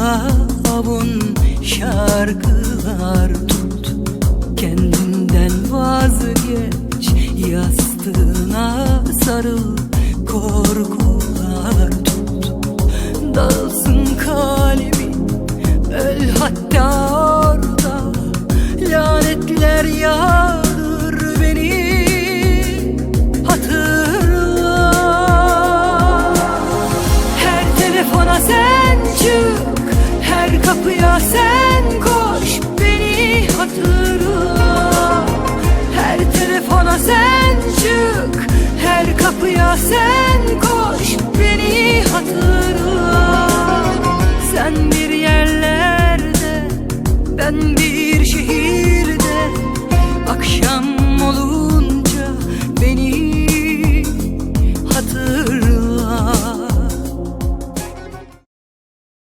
Firavun şarkılar tut. Kendinden vazgeç Yastığına sarıl Korkular tut. Dağılsın kalbi Öl hatta orada. Lanetler yağ sen çık Sen koş beni hatırla. Sen bir yerlerde ben bir